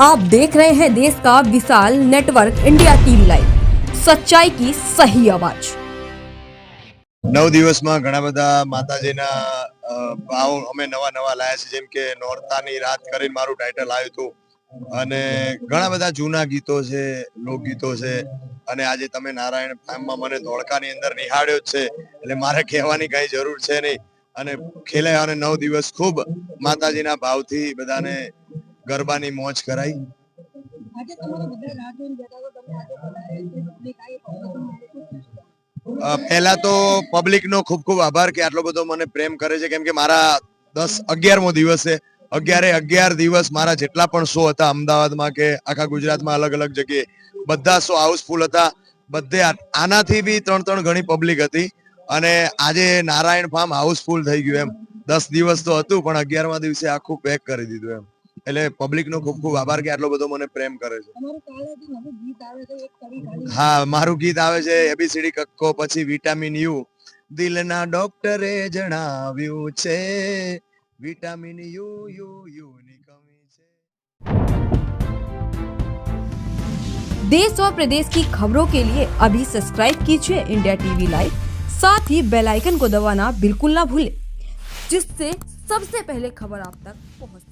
आप देख रहे हैं देश का विशाल नेटवर्क इंडिया टीवी लाइव सच्चाई की सही आवाज નવ દિવસમાં ઘણા બધા માતાજીના અ, ભાવ અમે નવા નવા લાયા છે જેમ કે નોરતાની રાત કરીને મારું ટાઇટલ આવ્યું હતું અને ઘણા બધા જૂના ગીતો છે લોકગીતો છે અને આજે તમે નારાયણ ફાર્મમાં મને ધોળકાની અંદર નિહાળ્યો જ છે એટલે મારે કહેવાની કઈ જરૂર છે નહીં અને ખેલે અને નવ દિવસ ખૂબ માતાજીના ભાવથી બધાને ગરબાની મોજ કરાઈ. પહેલા તો પબ્લિક નો ખૂબ ખૂબ આભાર કે આટલો બધો મને પ્રેમ કરે છે. કેમ કે મારા દસ અગિયારમો દિવસ છે. અગિયારે અગિયાર દિવસ મારા જેટલા પણ શો હતા અમદાવાદમાં કે આખા ગુજરાતમાં અલગ અલગ જગ્યાએ બધા શો હાઉસફુલ હતા. બધે આનાથી બી ત્રણ ત્રણ ઘણી પબ્લિક હતી. અને આજે નારાયણ ફાર્મ હાઉસફુલ થઈ ગયું એમ. દસ દિવસ તો હતું પણ અગિયારમા દિવસે આખું પેક કરી દીધું એમ. એટલે પબ્લિક નો ખૂબ ખૂબ આભાર કે આટલો બધો મને પ્રેમ કરે છે તમારું કાલે જે નવું ગીત આવે છે એક કડી ખાલી હા મારું ગીત આવે છે એબીસીડી કક્કો પછી વિટામિન યુ દિલના ડોક્ટરે જણાવ્યું છે વિટામિન યુ યુ યુ ની કમી છે देश और प्रदेश की खबरों के लिए अभी सब्सक्राइब कीजिए इंडिया टीवी लाइव साथ ही बेल आइकन को दबाना बिल्कुल ना भूलें जिससे सबसे पहले खबर आप तक पहुंच